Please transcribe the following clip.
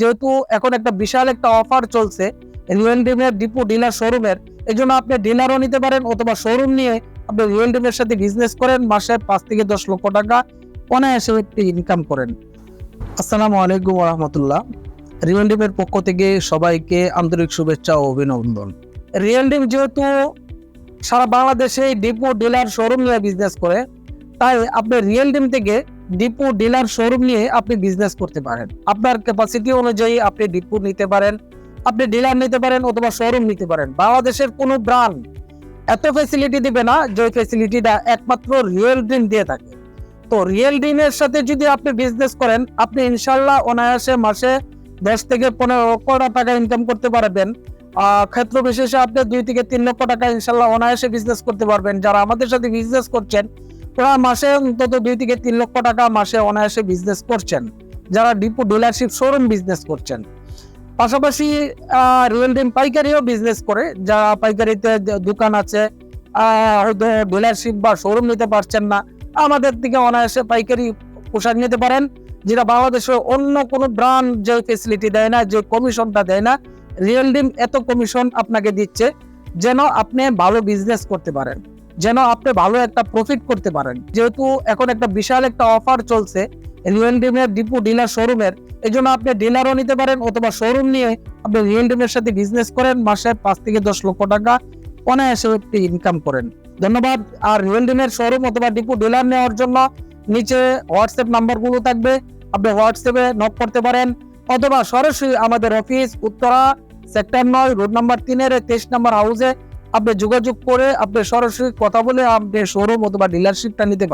যেহেতু এখন একটা বিশাল একটা অফার চলছে রিয়েল ডিমের ডিপো ডিলার শোরুমের এই জন্য আপনি ডিলারও নিতে পারেন অথবা শোরুম নিয়ে আপনি রিয়েল ডিমের সাথে বিজনেস করেন, মাসে পাঁচ থেকে দশ লক্ষ টাকা অনায়াসে একটি ইনকাম করেন। আসসালামু আলাইকুম রহমতুল্লাহ। রিয়েল ডিমের পক্ষ থেকে সবাইকে আন্তরিক শুভেচ্ছা ও অভিনন্দন। রিয়েল ডিম যেহেতু সারা বাংলাদেশে ডিপো ডিলার শোরুম নিয়ে বিজনেস করে, তাই আপনি রিয়েল ডিম থেকে ডিপো ডিলার শোরুম নিয়ে আপনি বিজনেস করতে পারেন। আপনার ক্যাপাসিটি অনুযায়ী আপনি ডিপো নিতে পারেন, আপনি ডিলার নিতে পারেন অথবা শোরুম নিতে পারেন। বাংলাদেশের কোনো ব্র্যান্ড এত ফেসিলিটি দিবে না, যে ফেসিলিটিটা একমাত্র রিয়েল ডিম দিয়ে থাকে। তো রিয়েল ডিমের সাথে যদি আপনি বিজনেস করেন, আপনি ইনশাল্লাহ অনায়াসে মাসে দশ থেকে পনেরো লক্ষ টাকা ইনকাম করতে পারবেন। ক্ষেত্র বিশেষে আপনি দুই থেকে তিন লক্ষ টাকা ইনশাল্লাহ অনায়াসে বিজনেস করতে পারবেন। যারা আমাদের সাথে বিজনেস করছেন ওরা মাসে অন্তত দুই থেকে তিন লক্ষ টাকা মাসে অনায়াসে বিজনেস করছেন। যারা ডিপো ডিলারশিপ শোরুম বিজনেস করছেন। পাশাপাশি রিয়েল ডিম পাইকারিও বিজনেস করে যারা পাইকারিতে দোকান আছে। হয়তো ডিলারশিপ বা শোরুম নিতে পারছেন না। আমাদের থেকে অনায়াসে পাইকারি পোশাক নিতে পারেন, যেটা বাংলাদেশের অন্য কোনো ব্র্যান্ড যে ফেসিলিটি দেয় না, যে কমিশনটা দেয় না রিয়েল ডিম এত কমিশন আপনাকে দিচ্ছে, যেন আপনি ভালো বিজনেস করতে পারেন। যেন আপনি ভালো একটা প্রফিট করতে পারেন। যেহেতু এখন একটা বিশাল একটা অফার চলছে রিয়েল ডিমের ডিপো ডিলার শোরুমের এই জন্য আপনি ডিলারও নিতে পারেন অথবা শোরুম নিয়ে আপনি রিয়েল ডিমের সাথে বিজনেস করেন, মাসে পাঁচ থেকে দশ লক্ষ টাকা অনায়াসে একটি ইনকাম করেন। ধন্যবাদ। আর রিয়েল ডিমের শোরুম অথবা ডিপু ডিলার নেওয়ার জন্য নিচে হোয়াটসঅ্যাপ নাম্বারগুলো থাকবে, আপনি হোয়াটসঅ্যাপে নক করতে পারেন। অথবা সরাসরি আমাদের অফিস উত্তরা সেক্টর নয় রোড নাম্বার তিনের, তেইশ নাম্বার হাউসে আপনি যোগাযোগ করে আপনি সরাসরি কথা বলে আপনি শোরুম অথবা ডিলারশিপটা নিতে পারেন।